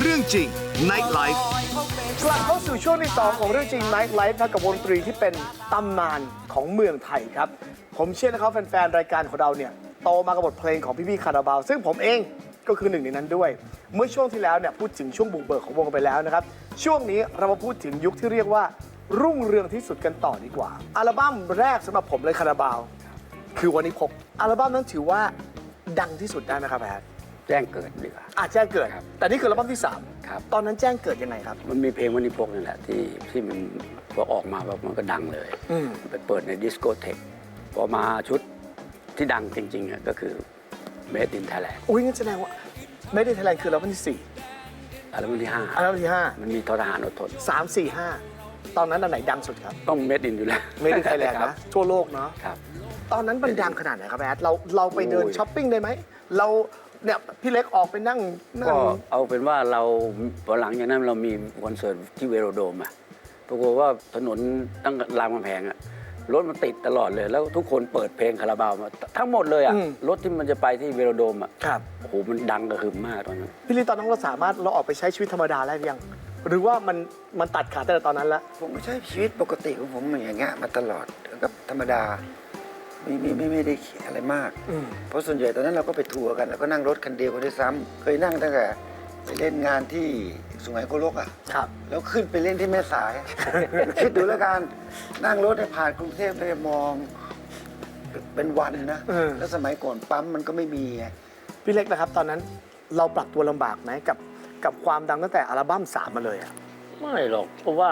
เรื่องจริง Night Life กลับเข้าสู่ช่วงที่2ของเรื่องจริง Night Life นะกับวงดนตรีที่เป็นตำนานของเมืองไทยครับ ผมเชื่อนะครับแฟนๆ รายการของเราเนี่ยโตมากับบทเพลงของพี่ๆคาราบาว ซึ่งผมเองก็คือหนึ่งในนั้นด้วย เมื่อช่วงที่แล้วเนี่ยพูดถึงช่วงบุกเบิกของวงไปแล้วนะครับ ช่วงนี้เรามาพูดถึงยุคที่เรียกว่า รุ่งเรืองที่สุดกันต่อดีกว่า อัลบั้มแรกสำหรับผมเลยคาราบาว คือวันนี้พบอัลบั้มนั้นถือว่าดังที่สุดได้ไหมครับแพท แจ้งเกิดดีกว่า อาจแจ้งเกิด ครับแต่นี่คืออัลบั้มที่สามครับตอนนั้นแจ้งเกิดยังไงครับ มันมีเพลงวันนี้พกนี่แหละที่ที่มันพอออกมาแบบมันก็ดังเลย อืม ไปเปิดในดิสโกเทคพอมาชุดที่ดังจริงๆอะก็คือ Made in Thailand อุ้ยงั้นแสดงว่าไม่ได้ไทยแลนด์คืออัลบั้มที่สี่อัลบั้มที่อัลบั้มที่ห้า5มันมีทอทหารอดทน สามสี่ห้าตอนนั้นอันไหนดังสุดครับต้อง Made in อยู่แล้วไม่ได้ไทยแลนด์ครับนะทั่วโลกเนาะ ครับ ตอนนั้นมันดังขนาดไหนครับแอดเราเราไปเดินโอ้ย ช้อปปิ้งได้ไหม เรา เนี่ยพี่เล็กออกไปนั่งนั่งก็เอาเป็นว่าเราพอหลังจากนั้นเรามีคอนเสิร์ตที่เวโรโดมอะปรากฏว่าถนนตั้งรามคำแพงอะรถมันติดตลอดเลย แล้วทุกคนเปิดเพลงคาราบาวมาทั้งหมดเลยอะรถที่มันจะไปที่เวโรโดมอะครับ โอ้โหมันดังกระหึ่มมากตอนนั้น พี่ลีตอนนั้นเราสามารถเราออกไปใช้ชีวิตธรรมดาได้หรือยัง หรือว่ามันมันตัดขาดตั้งแต่ตอนนั้นละผมไม่ใช่ชีวิตปกติของผมอย่างเงี้ยมาตลอดก็ธรรมดา ไม่ไม่ไม่ไม่ได้อะไรมากอืมเพราะส่วนใหญ่ตอนนั้นเราก็ไปทัวร์กันแล้วก็นั่งรถคันเดียวกันด้วยซ้ำเคยนั่งตั้งแต่ไปเล่นงานที่สุไหงโกลกอะครับ แล้วขึ้นไปเล่นที่แม่สาย คิดดูแล้วกันนั่งรถเนี่ยผ่านกรุงเทพไปมอง เป็นวันนะเออแล้วสมัยก่อนปั๊มมันก็ไม่มีไง พี่เล็กนะครับ ตอนนั้นเราปรับตัวลำบากไหมกับกับความดังตั้งแต่อัลบั้มสามมาเลยอะ ไม่หรอก เพราะว่า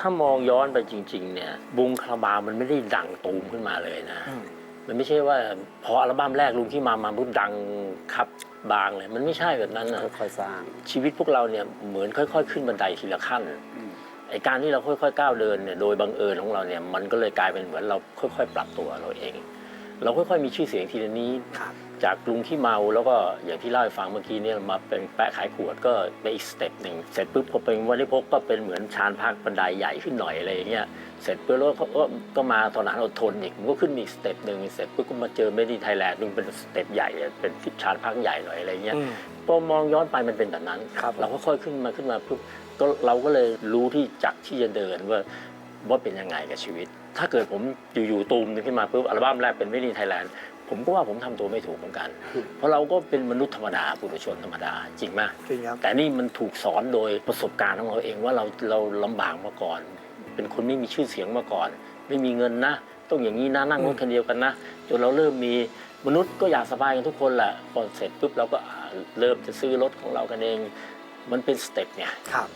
ถ้ามองย้อนไปจริง ๆ เนี่ย บุงคาราบาวมันไม่ได้ดังตูมขึ้นมาเลยนะ มันไม่ใช่ว่าพออัลบั้มแรกลุงที่มามาปุ๊บดังครับบางเลย มันไม่ใช่แบบนั้นนะค่อยๆสร้าง ชีวิตพวกเราเนี่ยเหมือนค่อย ๆ ขึ้นบันไดทีละขั้นไอการที่เราค่อยๆก้าวเดินเนี่ยโดยบังเอิญของเราเนี่ยมันก็เลยกลายเป็นเหมือนเราค่อย ๆ ปรับตัวเราเอง เราค่อยๆมีชื่อเสียงทีละนี้ครับจากลุงที่เมาแล้วก็อย่างที่เล่าให้ฟังเมื่อกี้เนี่ยมาเป็นแปะขายขวดก็ไปอีกสเต็ปหนึ่งเสร็จปุ๊บพอเป็นวันที่พกก็เป็นเหมือนชานพักบันไดใหญ่ขึ้นหน่อยอะไรอย่างเงี้ยเสร็จปุ๊บแล้วก็ก็ก็มาตอนนั้นอดทนอีกผมก็ขึ้นมีอีกสเต็ปหนึ่งเสร็จปุ๊บก็มาเจอเมดิไทยแลนด์นึงเป็นสเต็ปใหญ่อะเป็นที่ชานพักใหญ่หน่อยอะไรเงี้ยอืมพอมองย้อนไปมันเป็นแบบนั้นครับเราก็ค่อยขึ้นมาขึ้นมาปุ๊บก็เราก็เลยรู้ที่จักที่จะเดินว่าว่าเป็นยังไงกับชีวิต ถ้าเกิดผมอยู่ๆตูมนึงขึ้นมาปุ๊บอัลบั้มแรกเป็นเมดิไทยแลนด์ผมก็ว่าผมทำตัวไม่ถูกเหมือนกัน เพราะเราก็เป็นมนุษย์ธรรมดาปุถุชนธรรมดาจริงไหมจริงครับแต่นี่มันถูกสอนโดยประสบการณ์ของเราเองว่าเราเราลำบากมาก่อน เป็นคนไม่มีชื่อเสียงมาก่อน ไม่มีเงินนะ ต้องอย่างนี้นะนั่งรถคันเดียวกันนะจนเราเริ่มมีมนุษย์ก็อยากสบายกันทุกคนแหละพอเสร็จปุ๊บเราก็อ่าเริ่มจะซื้อรถของเรากันเอง มันเป็นสเต็ปเนี่ยครับ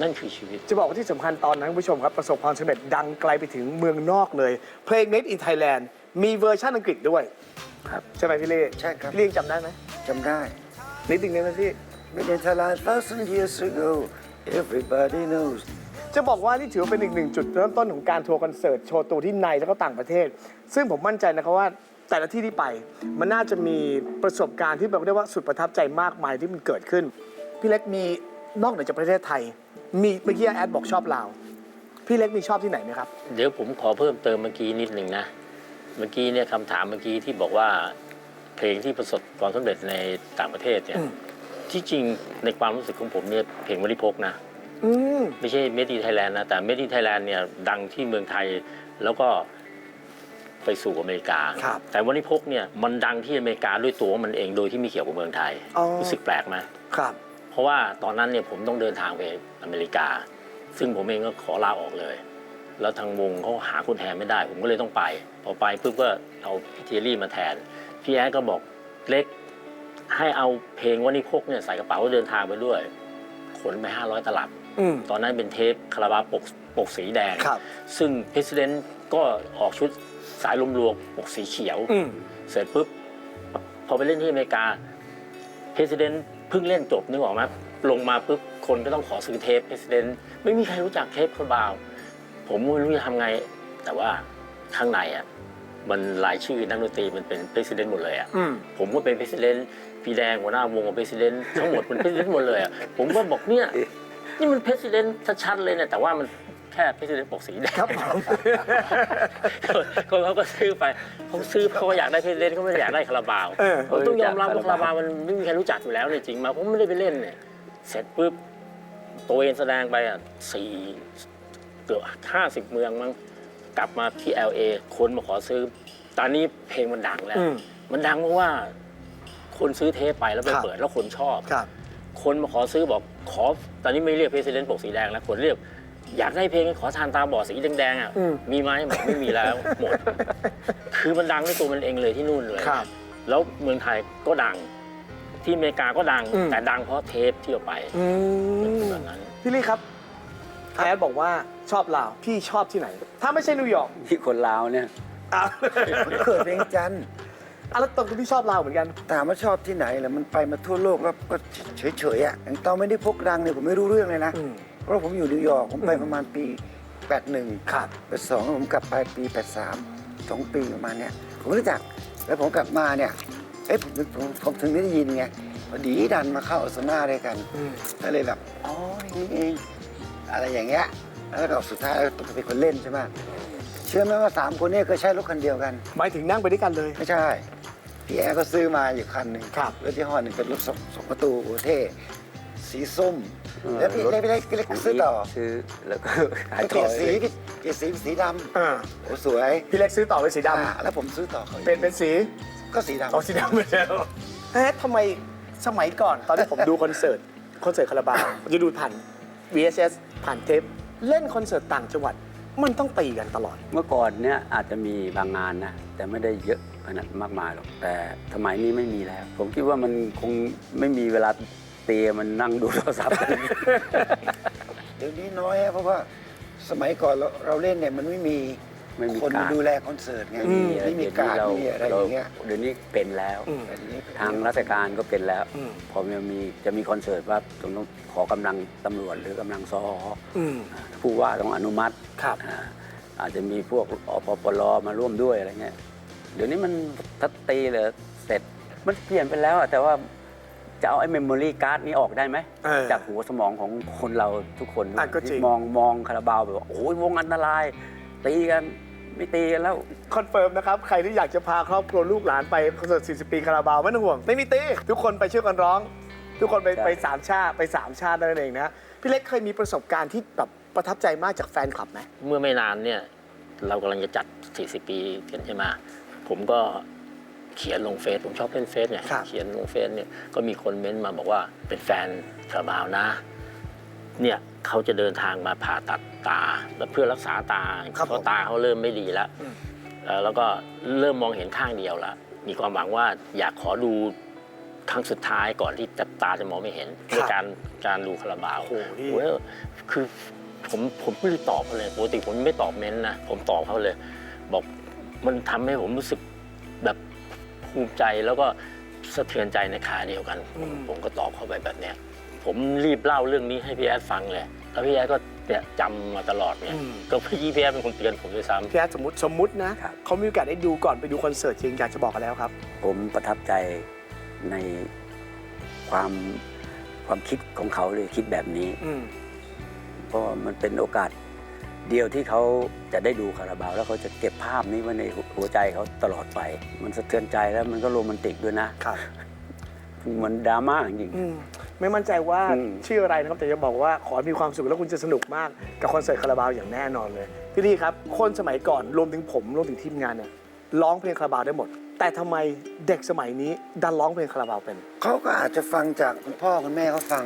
นั่นคือชีวิต จะบอกว่าที่สำคัญตอนนั้นคุณผู้ชมครับ ประสบความสำเร็จดังไกลไปถึงเมืองนอกเลย เพลง Made in Thailand มีเวอร์ชันอังกฤษด้วย ครับ ใช่ไหมพี่เล่ใช่ครับ พี่เล่ยังจำได้ไหมจำได้ นิดนึงได้ไหมพี่ Made in Thailand thousand years ago everybody knows จะบอกว่านี่ถือว่าเป็นอีกหนึ่งจุดเริ่มต้นของการทัวร์คอนเสิร์ตโชว์ตัวที่ในแล้วก็ต่างประเทศ ซึ่งผมมั่นใจนะครับว่าแต่ละที่ที่ไป มันน่าจะมีประสบการณ์ที่แบบเรียกว่าสุดประทับใจมากมายที่มันเกิดขึ้น พี่เล็กมีนอกเหนือจากประเทศไทย มีเมื่อกี้แอดบอกชอบลาว พี่เล็กมีชอบที่ไหนไหมครับ เดี๋ยวผมขอเพิ่มเติมเมื่อกี้นิดหนึ่งนะ เมื่อกี้เนี่ยคำถามเมื่อกี้ที่บอกว่าเพลงที่ประสบความสำเร็จในต่างประเทศเนี่ยอืมที่จริงในความรู้สึกของผมเนี่ยเพลงวริพกนะอืมไม่ใช่เมดิไทยแลนด์นะ แต่เมดิไทยแลนด์เนี่ยดังที่เมืองไทยแล้วก็ไปสู่อเมริกาครับแต่วันนี้พกเนี่ยมันดังที่อเมริกาด้วยตัวมันเองโดยที่ไม่เกี่ยวกับเมืองไทยอ๋อรู้สึกแปลกไหมครับเพ ราะว่าตอนนั้นเนี่ยผมต้องเดินทางไปอเมริกา ซึ่งผมเองก็ขอลาออกเลย แล้วทางวงเขาหาคนแทนไม่ได้ ผมก็เลยต้องไป พอไปปุ๊บก็เอาพี่เทยรี่มาแทน พี่แอ๊ดก็บอกเล็กให้เอาเพลงวันนี้พกเนี่ยใส่กระเป๋าเดินทางไปด้วย ขนไป 500 ตลับอืมตอนนั้นเป็นเทปคาราบาปกปกสีแดงครับซึ่งเพรส i ดนก็ออกชุดสายลมรวงปกสีเขียวอืมเสร็จปุ๊บ พอไปเล่นที่อเมริกาเพรส i ดน เพิ่งเล่นจบนึกออกไหมลงมาปุ๊บคนก็ต้องขอซื้อเทปเพรส i ดนไม่มีใครรู้จักเทปคาราบาว ผมก็ไม่รู้จะทำไง แต่ว่าข้างในอะมันรายชื่อนักดนตรีมันเป็นเพรส i ดนหมดเลยอะอืมผมก็เป็นเพรส i ดนพี่แดงหัวหน้าวงกับเพรส i ดนทั้งหมดเป็นเพรส i ดนหมดเลยอะผมก็บอกเนี่ยนี่มันเพรส i ดนชัดๆเลยเนี่ยแต่ว่ามัน แค่เพรส i ดนปกสีแดงครับผมคนเขาก็ซื้อไปเขาซื้อเพราะว่าอยากได้เพลงเล่นเขาไม่ได้อยากได้คาราบาวเออผมต้องยอมรับว่าคาราบาวมันไม่มีใครรู้จักอยู่แล้วเนี่ยจริงมาผมไม่ได้ไปเล่นเนี่ยเสร็จปุ๊บตัวเองแสดงไปอะสี่เกือบห้าสิบเมืองมั้งกลับมาที่ LA คนมาขอซื้อ ตอนนี้เพลงมันดังแล้วอืมมันดังเพราะว่าคนซื้อเทปไปแล้วไปครับเปิดแล้วคนชอบครับคนมาขอซื้อบอกขอ ตอนนี้ไม่เรียกเพรสิดเนปกสีแดงแล้วคนเรียก อยากได้เพลงขอทานตาบอดสีแดงๆอะ อืม มีไหมบอกไม่มีแล้วหมด คือมันดังด้วยตัวมันเองเลยที่นู่นเลย ครับ แล้วเมืองไทยก็ดัง ที่อเมริกาก็ดัง อืม แต่ดังเพราะเทปที่เราไปอืมแบบนั้น พี่ลี่ครับแอดบอกว่าชอบลาว พี่ชอบที่ไหน ถ้าไม่ใช่นิวยอร์กที่คนลาวเนี่ยอะผมเกิดเวียงจันทร์อะแล้วตรงที่พี่ชอบลาวเหมือนกัน ถามว่าชอบที่ไหนเหรอมันไปมาทั่วโลกแล้วก็เฉยๆอะอย่างตอนไม่ได้พกดังเนี่ยผมไม่รู้เรื่องเลยนะ อืม เพราะผมอยู่นิวยอร์กผมไปประมาณปี 81ครับไปสองแล้วผมกลับไปปี 83สองปีประมาณเนี้ยผมรู้จักแล้วผมกลับมาเนี่ยเอ้ยผมผมผมถึงได้ยินไงพอดีดันมาเข้าอสนาด้วยกันอืมก็เลยแบบอ๋อนี่เองอะไรอย่างเงี้ยแล้วก็สุดท้ายต้องเป็นคนเล่นใช่ไหมเชื่อไหมว่าสามคนเนี้เคยใช้รถคันเดียวกัน หมายถึงนั่งไปด้วยกันเลย ไม่ใช่พี่แอร์ก็ซื้อมาอยู่คันหนึ่งครับรถที่ห้อหนึ่งเป็นรถสองสองประตูโอเท่ สีส้มเออแล้วพี่รถเล็กพี่เล็กพี่เล็กของซื้อต่อซื้อแล้วก็ขายไอ้เกต่ลีอยดสีพี่เกลียดสีเป็นสีดอ่าำโอ้สวยพี่เล็กซื้อต่อเป็นสีดอ่าแล้วผมซื้อต่อเขาอีกำเป็นเป็นสีก็สีดำ เอาสีดำเหมือนเดิมแอดทำไมสมัยก่อน ตอนที่ผมดูคอนเสิร์ตคอนเสิร์ตคาราบาวผมจะดูผ่าน VHS ผ่านเทปเล่นคอนเสิร์ตต่างจังหวัด มันต้องตีกันตลอด เมื่อก่อนเนี่ยอาจจะมีบางงานนะแต่ไม่ได้เยอะขนาดมากมายหรอกแต่สมัยนี้ไม่มีแล้ว ผมคิดว่ามันคงไม่มีเวลาเตียมันนั่งดูโทรศัพท์กันเดี๋ยวนี้น้อยอะเพราะว่าสมัยก่อนเราเราเล่นเนี่ยมันไม่มีไม่มีคนการมาดูแลคอนเสิร์ตไงอืม ไม่มีการเดี๋ยวไม่มีนี้อะไรเราอย่างเงี้ยเดี๋ยวนี้เป็นแล้ว อืมแต่ทีนี้ทางราชการก็เป็นแล้ว อืม พอมันมีจะมีคอนเสิร์ตว่าต้องต้องขอกำลังตำรวจหรือกำลังซออืม ผู้ว่าต้องอนุมัติครับ อ่าอาจจะมีพวกอปปลมาร่วมด้วยอะไรเงี้ยเดี๋ยวนี้มันทัดตีเลยเสร็จมันเปลี่ยนไปแล้วอะแต่ว่า จะเอาไอ้เมมโมรี่การ์ดนี้ออกได้ไหม เออจากหัวสมองของคนเราทุกคนอะก็จริง ที่มองมองคาราบาวแบบว่าโอ้ยวงอันตราย ตีกันไม่ตีกันแล้ว คอนเฟิร์มนะครับ ใครที่อยากจะพาครอบครัวลูกหลานไปคอนเสิร์ต 40 ปีคาราบาวไม่ต้องห่วง ไม่มีตี ทุกคนไปช่วยกันร้อง ทุกคนไปใช่ ไปสามชาติไปสามชาตินั่นเองนะ พี่เล็กเคยมีประสบการณ์ที่แบบประทับใจมากจากแฟนคลับไหม เมื่อไม่นานเนี่ยเรากำลังจะจัด 40 ปีกันใช่ไหมผมก็ เขียนลงเฟซผมชอบเล่นเฟซเนี่ยครับ เขียนลงเฟซเนี่ยก็มีคนเม้นต์มาบอกว่าเป็นแฟนคาราบาวนะ เนี่ยเขาจะเดินทางมาผ่าตัดตาแล้วเพื่อรักษาตาครับเพราะตาเขาเริ่มไม่ดีแล้วอืม เอ่อแล้วก็เริ่มมองเห็นข้างเดียวแล้วมีความหวังว่าอยากขอดูครั้งสุดท้ายก่อนที่จะตาจะมองไม่เห็นด้วยการการดูคาราบาว โอ้โหนี่ โอ้ยคือผมผมไม่ได้ตอบเขาเลยปกติผมไม่ตอบเม้นต์นะ ผมตอบเขาเลย บอกมันทำให้ผมรู้สึกแบบ ภูมิใจแล้วก็สะเทือนใจในขาเดียวกันผมผมก็ตอบเข้าไปแบบเนี้ยผมรีบเล่าเรื่องนี้ให้พี่แอดฟังเลยแล้วพี่แอดก็เนี่ยจำมาตลอดเนี่ยอืมก็พี่พี่แอดเป็นคนเตือนผมด้วยซ้ำพี่แอดสมมติสมมตินะครับเขามีโอกาสได้ดูก่อนไปดูคอนเสิร์ตจริงอยากจะบอกกันแล้วครับ ผมประทับใจในความความคิดของเขาเลยคิดแบบนี้อืมเพราะมันเป็นโอกาส เดียวที่เขาจะได้ดูคาราบาว แล้วเขาจะเก็บภาพนี้ไว้ในหัวใจเขาตลอดไป มันสะเทือนใจแล้วมันก็โรแมนติกด้วยนะครับมันดราม่าจริง อืมไม่มั่นใจว่าอืม ชื่ออะไรนะครับ แต่จะบอกว่าขอให้มีความสุขแล้วคุณจะสนุกมากกับคอนเสิร์ตคาราบาวอย่างแน่นอนเลยพี่ลี่ครับ คนสมัยก่อนรวมถึงผมรวมถึงทีมงานเนี่ยร้องเพลงคาราบาวได้หมด แต่ทำไมเด็กสมัยนี้ดันร้องเพลงคาราบาวเป็น เขาก็อาจจะฟังจากคุณพ่อคุณแม่เขาฟัง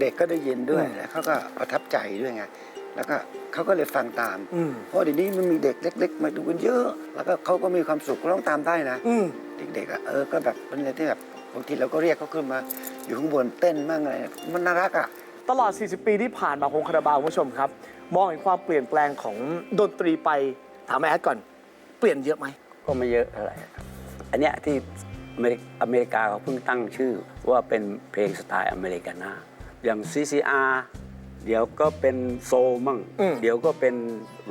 เด็กก็ได้ยินด้วยอืมแล้วเขาก็ประทับใจด้วยไง แล้วก็เขาก็เลยฟังตาม อืม เพราะเดี๋ยวนี้มันมีเด็กเล็ก ๆ มาดูกันเยอะ แล้วก็เขาก็มีความสุขร้องตามได้นะ อืม เด็กๆอะเออก็แบบเป็นอะไรที่แบบบางทีเราก็เรียกเขาขึ้นมา อยู่ข้างบนเต้นมั่งอะไรมันน่ารักอะ ตลอด 40 ปีที่ผ่านมาของคาราบาวคุณผู้ชมครับ มองเห็นความเปลี่ยนแปลงของดนตรีไป ถามแอดก่อน เปลี่ยนเยอะไหมๆก็ไม่เยอะเท่าไหร่ครับอันเนี้ยที่อเมริกอเมริกาเขาเพิ่งตั้งชื่อว่าเป็นเพลงสไตล์อเมริกาน่าอย่าง CCR เดี๋ยวก็เป็นโซลมั่ง อืมเดี๋ยวก็เป็น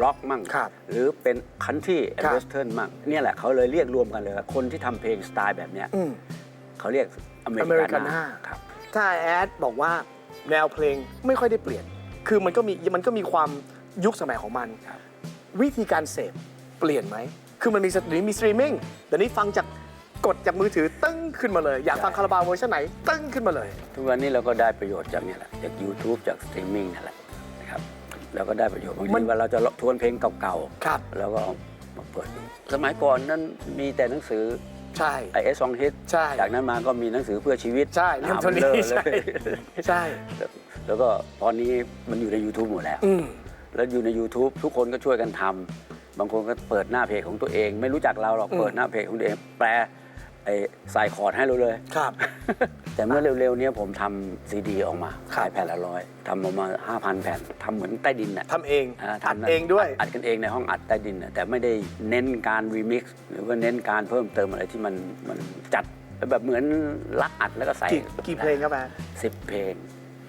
ร็อกมั่ง ครับหรือเป็นคันทรีครับเวสเทิร์นมั่งเนี่ยแหละเขาเลยเรียกรวมกันเลยว่าคนที่ทำเพลงสไตล์แบบเนี้ยอืม เขาเรียกอเมอเมริริกากาน่า น่าครับ ถ้าแอดบอกว่าแนวเพลงไม่ค่อยได้เปลี่ยน คือมันก็มีมันก็มีความยุคสมัยของมัน ครับวิธีการเสพเปลี่ยนไหม คือมันมีสตรีมมีสตรีมมิ่งเดี๋ยวนี้ฟังจาก กดจากมือถือตึ้งขึ้นมาเลย อยากฟังคาราบาวเวอร์ชันไหน ตึ้งขึ้นมาเลย ทุกวันนี้เราก็ได้ประโยชน์จากเนี่ยแหละจาก YouTube จากสตรีมมิ่งนั่นแหละนะครับเราก็ได้ประโยชน์บางมัทีนว่าเราจะทวนเพลงเก่าครับๆแล้วก็เอามาเปิดดูสมัยก่อนนั้นมีแต่หนังสือใช่ ไอเอสซองฮิตใช่ จากนั้นมาก็มีหนังสือเพื่อชีวิตใช่เล่มหาเท่านี้เบลอใช่เลยใช่ แล้วก็ตอนนี้มันอยู่ใน YouTube หมดแล้ว อืม แล้วอยู่ใน YouTube ทุกคนก็ช่วยกันทำบางคนก็เปิดหน้าเพจของตัวเอง ไม่รู้จักเราหรอกอืม เปิดหน้าเพจของตัวเอง แปล ไอ้ใส่คอร์ดให้เราเลย ครับ แต่เมื่อเร็วๆเนี้ผมทำซีดีออกมาขายแผ่นละร้อยทำออกมา 5,000 แผ่นทำเหมือนใต้ดินน่ะทำเองาอัดทำนะเองด้วย อัดกันเองในห้องอัดใต้ดินน่ะแต่ไม่ได้เน้นการรีมิกซ์หรือว่าเน้นการเพิ่มเติมอะไรที่มันมันจัดแบบเหมือนลักอัดแล้วก็ใส่กี่กี่เพลงครับแม่สิบเพลง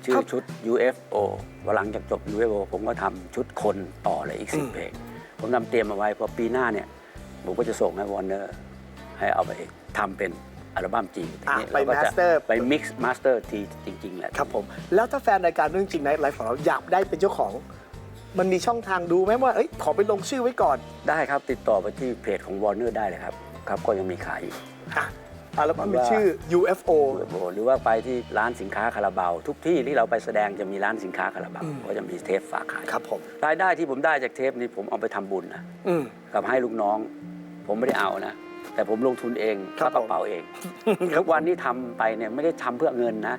ชื่ครัอบชุด UFO วันหลังจากจบ UFO ผมก็ทำชุดคนต่อเลยอีกสิอืบมเพลง ผมนำเตรียมมาไว้พอปีหน้าเนี่ยผมก็จะส่งให้วอร์เนอร์ให้เอาไป ทำเป็นอัลบั้มจริงทีอะนี้ไปเราก็จะ master ไปมิกซ์มาสเตอร์ทีจริง ๆ แหละ ครับผม แล้วถ้าแฟนรายการเรื่องจริงไนท์ไลฟ์ของเราอยากได้เป็นเจ้าของ มันมีช่องทางดูไหมว่าเอ้ยขอไปลงชื่อไว้ก่อนได้ครับติดต่อไปที่เพจของวอร์เนอร์ได้เลยครับ ครับก็ยังมีขายอยู่ อะอัลบั้มมีชื่อ UFO UFO หรือว่าไปที่ร้านสินค้าคาราบาว ทุกที่ที่เราไปแสดงจะมีร้านสินค้าคาราบาวอืมก็จะมีเทปฝากขายครับผม รายได้ที่ผมได้จากเทปนี้ผมเอาไปทำบุญนะอืม กับให้ลูกน้อง ผมไม่ได้เอานะ แต่ผมลงทุนเองครับเข้ากระเป๋าเอง ทุกวันนี้ทำไปเนี่ยไม่ได้ทำเพื่อเงินนะ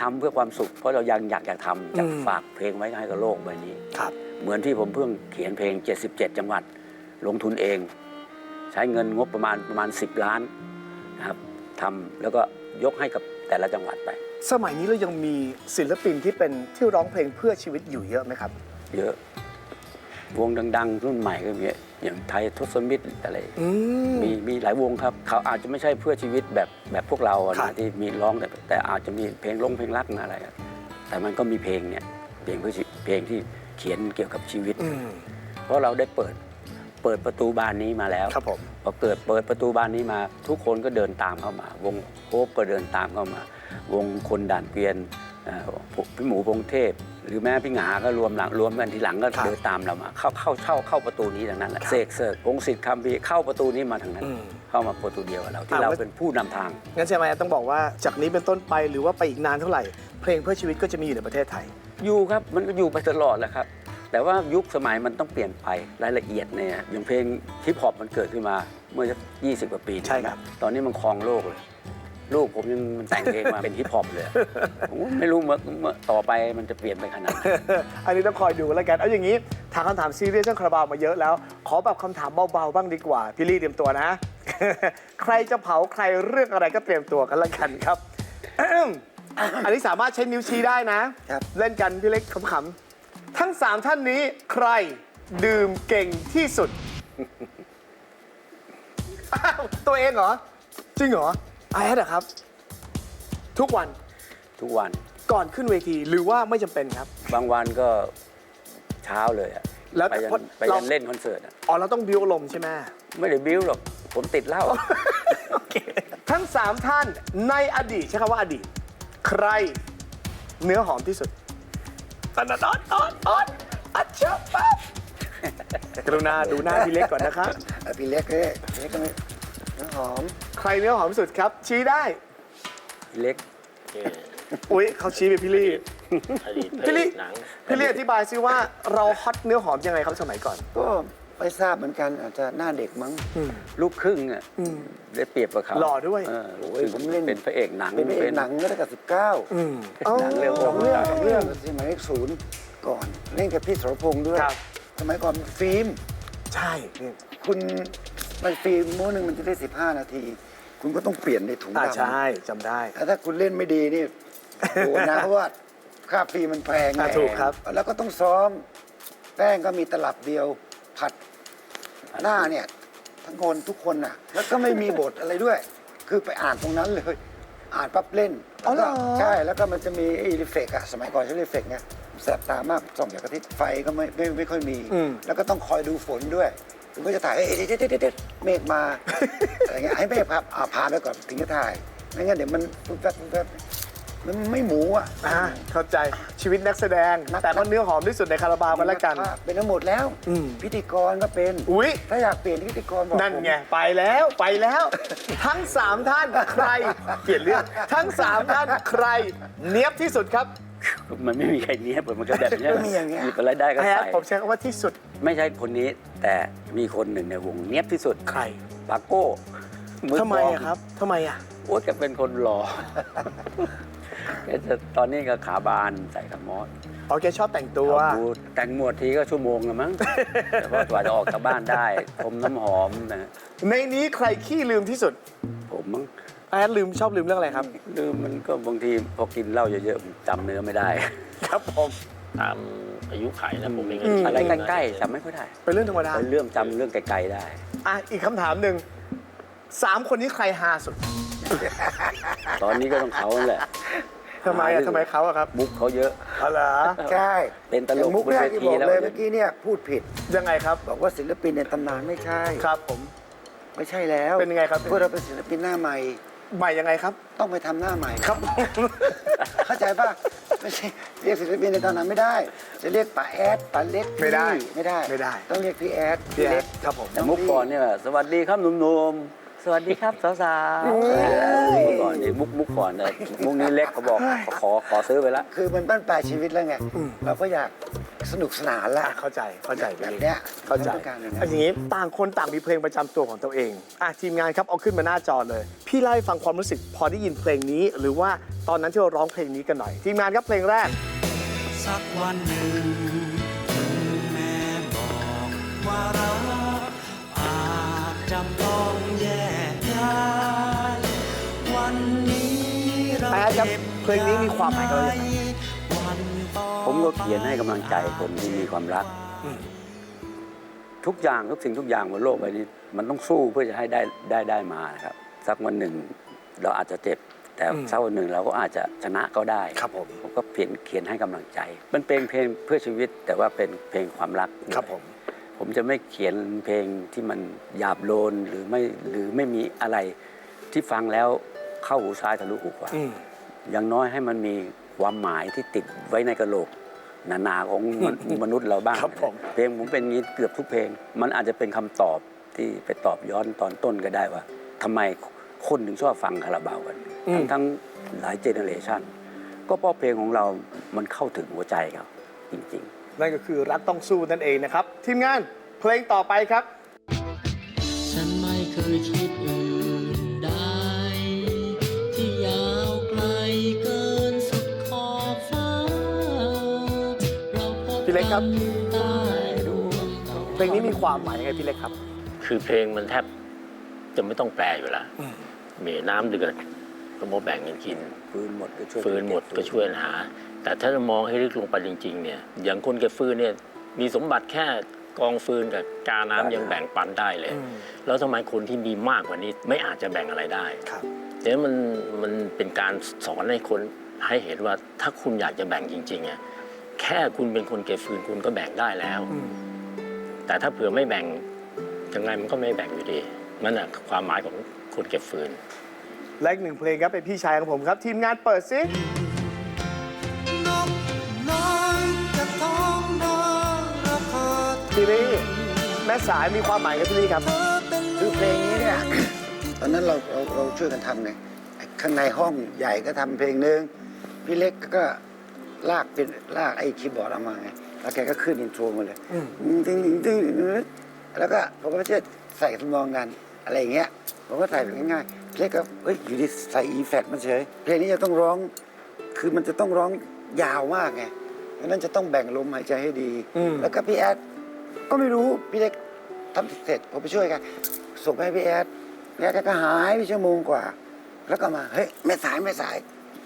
ทำเพื่อความสุข เพราะเรายังอยากอยากทำอยากอืม ฝากเพลงไว้ให้กับโลกใบนี้ ครับ เหมือนที่ผมเพิ่งเขียนเพลง 77 จังหวัด ลงทุนเอง ใช้เงินงบประมาณประมาณ 10 ล้านนะครับทำแล้วก็ยกให้กับแต่ละจังหวัดไป สมัยนี้เรายังมีศิลปินที่เป็นที่ร้องเพลงเพื่อชีวิตอยู่เยอะไหมครับ เยอะ วงดัง ๆ รุ่นใหม่ก็มี อย่างไทยทศมิตรอะไรอืมมีมีหลายวงครับ เขาอาจจะไม่ใช่เพื่อชีวิตแบบแบบพวกเราอะครันะบที่มีร้องแต่แต่อาจจะมีเพลงลงเพลงรักนะอะไรอะแต่มันก็มีเพลงเนี่ยเพลงเพื่อชีเพลงที่เขียนเกี่ยวกับชีวิตอืมเพราะเราได้เปิดเปิดประตูบานนี้มาแล้วครับผมพอเกิดเปิดประตูบานนี้มา ทุกคนก็เดินตามเข้ามา วงโฮปก็เดินตามเข้ามา วงคนด่านเกวียนเอ่อพี่หมูพงเทพหรือแม้พี่หงาก็รวมหลังรวมกันทีหลังก็ครับเดินตามเรามา เข้าเข้าเข้าเข้าประตูนี้ทางนั้นแหละครับเสกเสิร์ชพงศิษฐ์คำพีร์เข้าประตูนี้มาทางนั้น อืม เข้ามาประตูเดียวกับเราที่อ่าเราว่าเป็นผู้นำทาง งั้นใช่ไหมต้องบอกว่าจากนี้เป็นต้นไปหรือว่าไปอีกนานเท่าไหร่ เพลงเพื่อชีวิตก็จะมีอยู่ในประเทศไทย อยู่ครับมันก็อยู่ไปตลอดแหละครับ แต่ว่ายุคสมัยมันต้องเปลี่ยนไปรายละเอียดเนี่ยอย่างเพลงฮิปฮอปมันเกิดขึ้นมาเมื่อยี่สิบกว่าปีใช่ครับตอนนี้มันครองโลกเลย ลูกผมยังมันแต่งเพลงมาเป็นฮิปฮอปเลยผมก็ไม่รู้เมื่อเมื่อต่อไปมันจะเปลี่ยนไปขนาดไหน อันนี้ต้องคอยดูแล้วกัน เอาอย่างนี้ถามคำถามซีเรียสเรื่องคาราบาวมาเยอะแล้ว ขอแบบคำถามเบาๆบ้างดีกว่า พี่ลี่เตรียมตัวนะ ใครจะเผาใครเรื่องอะไรก็เตรียมตัวกันแล้วกันครับ อันนี้สามารถใช้นิ้วชี้ได้นะ ครับ เล่นกันพี่เล็กขำๆทั้งสามท่านนี้ใครดื่มเก่งที่สุด อ้าวตัวเองเหรอ จริงเหรอ ไอ้เหรอครับ ทุกวันทุกวันก่อนขึ้นเวทีหรือว่าไม่จำเป็นครับ บางวันก็เช้าเลยอะแล้วไปยันเพราะไปยันเรา เล่นคอนเสิร์ตอะอ๋อเราต้องบิวอารมณ์ใช่ไหม ไม่ได้บิ้วหรอก ผมติดเหล้าโอเคทั้งสามท่านในอดีตใช้คำว่าอดีต ใครเนื้อหอมที่สุดตันตันตันตันตันอัจฉริยะกรุณาดูหน้าพี่เล็กก่อนนะครับอะพี่เล็กเลยพี่เล็กก็ไม่ น้ำหอม ใครเนื้อหอมที่สุดครับ ชี้ได้ เล็กเอ่ออุ๊ยเขาชี้ไปพี่ลี่ อดีตพพี่ระเอลี่กหนัง พี่ลี่อธิบายซิว่าเราฮอตเนื้อหอมยังไงครับสมัยก่อน ก็ไม่ทราบเหมือนกันอาจจะหน้าเด็กมั้งลูกครึ่งอะได้เปรียบกับเขาหล่อด้วยเออโอ้ยผมเล่นเป็นพระเอกหนังเป็นพระเอกหนังก็ได้กับสิบเก้าอืมหนังเรื่องสองเรื่องสองเรื่องสมัยเลขศูนย์ก่อนเล่นกับพี่สรพงษ์ด้วย ครับ สมัยก่อนฟิล์มใช่ คุณ มันฟิล์มม้วนหนึ่งมันจะได้ 15 นาที คุณก็ต้องเปลี่ยนในถุงอ่าดำ ใช่จำได้แล้วถ้าคุณเล่นไม่ดีนี่โอ้โหนะเพราะว่าค่าฟิล์มมันแพงไงอ่าถูกครับ แล้วก็ต้องซ้อม แป้งก็มีตลับเดียว ผัดหน้าเนี่ย ทั้งคนทุกคนน่ะ แล้วก็ไม่มีบทอะไรด้วย คือไปอ่านตรงนั้นเลย อ่านปั๊บเล่นอ๋อเหรอแล้วก็ใช่แล้วก็มันจะมีไอ้รีเฟกอะสมัยก่อนใช้รีเฟกไงแสบตามากส่องจากอาทิตย์ไฟก็ไม่ไม่ไม่ค่อยมี อืม แล้วก็ต้องคอยดูฝนด้วย คุณก็จะถ่ายเอ้ยเด็ดเด็ดเด็ดเด็ดเมฆมา อะไรเงี้ยให้เมฆพับอ่าผ่านไปก่อนถึงจะถ่ายไม่งั้นเดี๋ยวมันปุ๊บแป๊บปุ๊บแป๊บมันไม่หมูอะอ่าเข้าใจชีวิตนักแสดงนักแต่ก็เนื้อหอมที่สุดในคาราบาวกันแล้วกัน เป็นทั้งหมดแล้วอืม พิธีกรก็เป็นอุ๊ย ถ้าอยากเปลี่ยนพิธีกรบอกนั่นผมไง ไปแล้วไปแล้ว ทั้งสามท่านใครเขียนเรื่องทั้งสามท่านใคร เนียบที่สุดครับ มันไม่มีใครเนี้ยบมันก็แบบเนี้ยก็มีอย่างเงี้ย มีคนรายได้ก็แพ้ใส่ผมใช้คำว่าที่สุดไม่ใช่คนนี้ แต่มีคนหนึ่งในวงเนี้ยบที่สุดใครปาโก้อทำไมกลองอะครับทำไมอะโอ้ยแกเป็นคนหล่อแกจะตอนนี้ก็ขาบานใส่ขามอส อ๋อแกชอบแต่งตัวดูแต่งหมวดทีก็ชั่วโมงละมั้ง แต่ว่ากว่าจะออกจากบ้านได้ ผมน้ำหอมนะในนี้ใครขี้ลืมที่สุด ผมมั้ง แอดลืมชอบลืมเรื่องอะไรครับ ลืมมันก็บางทีพอกินเหล้าเยอะๆผมจำเนื้อไม่ได้ ครับผม ตามอายุไขนะผมเองก็อืม อะไรลืมนะใกล้ๆจำไม่ค่อยได้เป็นเรื่องธรรมดาเป็นเรื่องจำเรื่องไกลๆได้ อะอีกคำถามหนึ่งสามคนนี้ใครฮาสุดตอนนี้ก็ต้องเขาแหละทำไมอะทำไมเขาอะครับมุกเขาเยอะ อ๋อเหรอใช่เป็นตลกอย่างมุกแรกที่บนบเวทีอกแล้วเลยเมื่อกี้เนี่ยพูดผิด ยังไงครับบอกว่าศิลปินในตำนานไม่ใช่ ครับผม ไม่ใช่แล้วเป็นยังไงครับพวกเราเป็นศิลปินหน้าใหม่ ใหม่ยังไงครับ ต้องไปทำหน้าใหม่ครับ เข้าใจป่ะไม่ใช่เรียกศิลปินในตำนานไม่ได้ จะเรียกป๋าแอดป๋าเล็กไม่ได้พี่ไม่ได้ไม่ได้ ต้องเรียกพี่แอดพี่แอเล็ดกครับผม แต่มุกก่อนเนี่ยสวัสดีครับหนุ่มๆ สวัสดีครับสาวๆเมื่อก่อนนี่มุกมุกก่อนเลยมุกนี้เล็กเขาบอกขอขอซื้อไปละ คือมันบ้านปลายชีวิตแล้วไง เราก็อยาก สนุกสนานละอะเข้าใจเข้าใจแบบพี่เนี้ยเข้าใจต้องการอย่างอันั้นนนี้ต่างคนต่างมีเพลงประจำตัวของตัวเองอะทีมงานครับเอาขึ้นมาหน้าจอเลย พี่เล่าให้ฟังความรู้สึกพอได้ยินเพลงนี้ หรือว่าตอนนั้นที่เราร้องเพลงนี้กันหน่อย ทีมงานครับเพลงแรก สักวันหนึ่งถึงแม่บอกว่าเราอาจจำต้องแยกย้ายวันนี้เราแป๊ดครับเพลงนี้มีความหมายกับเราอย่างไรวันต่อ ผมก็เขียนให้กำลังใจคนที่มีความรัก ทุกอย่างทุกสิ่งทุกอย่างบนโลกใบนี้ มันต้องสู้เพื่อจะให้ได้ได้ได้มานะครับ สักวันหนึ่งเราอาจจะเจ็บ แต่อืมสักวันหนึ่งเราก็อาจจะชนะก็ได้ครับผมผมก็เขียนเขียนให้กำลังใจ มันเป็นเพลงเพื่อชีวิต แต่ว่าเป็นเพลงความรักครับผมผมจะไม่เขียนเพลงที่มันหยาบโลนหรือไม่หรือไม่มีอะไรที่ฟังแล้วเข้าหูซ้ายทะลุหูขวาอืมอย่างน้อยให้มันมี ความหมายที่ติดไว้ในกระโหลกหนาๆของมนมนุษย์เราบ้างครับผมเพลงผมเป็นอย่างนี้เกือบทุกเพลง มันอาจจะเป็นคำตอบที่ไปตอบย้อนตอนต้นก็ได้ว่าทำไมคนถึงชอบฟังคาราบาวกันทั้งทั้งหลายเจเนอเรชันก็เพราะเพลงของเรามันเข้าถึงหัวใจเขาจริงๆ นั่นก็คือรักต้องสู้นั่นเองนะครับ ทีมงานเพลงต่อไปครับ ฉันไม่เคยคิด ครับนใต้ดวงตะวันเพลงนี้มีความหมายยังไงพี่เล็กครับ คือเพลงมันแทบจะไม่ต้องแปลอยู่แล้วอืมมีน้ำเดือดก็มาแบ่งกันกินฟืนหมดก็ช่วยฟืนหมดก็ช่วยกันหา แต่ถ้าจะมองให้ลึกลงไปจริง ๆ เนี่ย อย่างคนเก็บฟืนเนี่ยมีสมบัติแค่กองฟืนกับกาน้ำยังแบ่งปันได้เลยอืมแล้วทำไมคนที่มีมากกว่านี้ไม่อาจจะแบ่งอะไรได้ครับเนี่ยมันมันเป็นการสอนให้คนให้เห็นว่าถ้าคุณอยากจะแบ่งจริงๆอะ แค่คุณเป็นคนเก็บฟืนคุณก็แบ่งได้แล้วอืมแต่ถ้าเผื่อไม่แบ่งยังไงมันก็ไม่แบ่งอยู่ดีนั่นแหะความหมายของคนเก็บฟืน และอีกหนึ่งเพลงครับเป็นพี่ชายของผมครับ ทีมงานเปิดซินกน้อยจะท้องนาระเพิดทีนี้แม่สายมีความหมายกับพี่ลี่ครับเธอเป็นคือเพลงนี้เนี่ย ตอนนั้นเราเราเราช่วยกันทำไง ข้างในห้องใหญ่ก็ทำเพลงหนึ่งพี่เล็กก็ ลากเป็นลากไอ้คีย์บอร์ดออกมาไง แล้วแกก็ขึ้นอินโทรมาเลยอืมตึ้งตึ้งตึ้งตึ้งแล้วก็ผมก็จะใส่ทำนองกันอะไรอย่างเงี้ย ผมก็ใส่แบบง่ายๆพี่เล็กก็เอ้ยอยู่ดีใส่อีแฟตมันเฉย เพลงนี้จะต้องร้อง คือมันจะต้องร้องยาวมากไงเพราะฉะนั้นจะต้องแบ่งลมหายใจให้ดีอืมแล้วก็พี่แอดก็ไม่รู้พี่เล็กทำเสร็จผมไปช่วยกันส่งไปให้พี่แอดพี่แอดก็หายไปชั่วโมงกว่า แล้วก็มาเฮ้ยไม่สายไม่สาย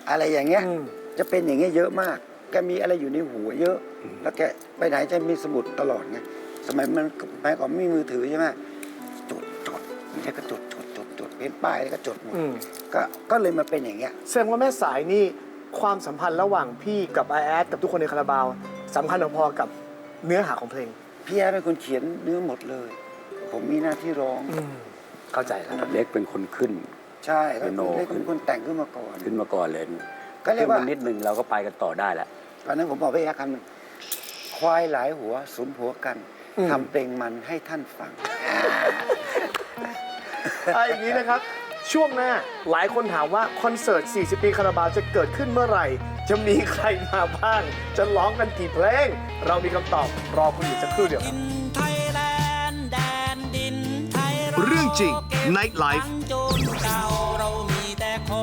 อะไรอย่างเงี้ยอืม จะเป็นอย่างเงี้ยเยอะมาก แกมีอะไรอยู่ในหัวเยอะ แล้วแกไปไหนจะมีสมุดตลอดไงสมัยมันสมัยก่อนไม่มีมือถือใช่ไหมจดจดไม่ใช่ก็จดจดจดจดเป็นป้ายแล้วก็จดหมดอืม ก็ก็เลยมาเป็นอย่างเงี้ย แสดงว่าแม่สายนี่ความสัมพันธ์ระหว่างพี่กับไอแอดกับทุกคนในคาราบาวสำคัญพอๆกับเนื้อหาของเพลงพี่แอดเป็นคนเขียนเนื้อหมดเลย ผมมีหน้าที่ร้องอืมเข้าใจแล้ว เล็กเป็นคนขึ้น ใช่ก็เป็นโน เล็กเป็นคนแต่งขึ้นมาก่อน ขึ้นมาก่อนเลย ก็เรีขึ้ยนกว่ามานิดหนึ่งเราก็ไปกันต่อได้แล้วตอนนั้นผมบอกพี่แอ๊คคำหนึ่งควายหลายหัวสุมหัวกันทำเพลงมันให้ท่านฟัง เอาอย่างนี้นะครับ ช่วงหน้าหลายคนถามว่าคอนเสิร์ต 40 ปีคาราบาวจะเกิดขึ้นเมื่อไหร่ จะมีใครมาบ้าง จะร้องกันกี่เพลง เรามีคำตอบรอคุณอยู่สักครู่เดียวครับไทยแลนด์แดนดินไทยเรื่องจริง Night Life จน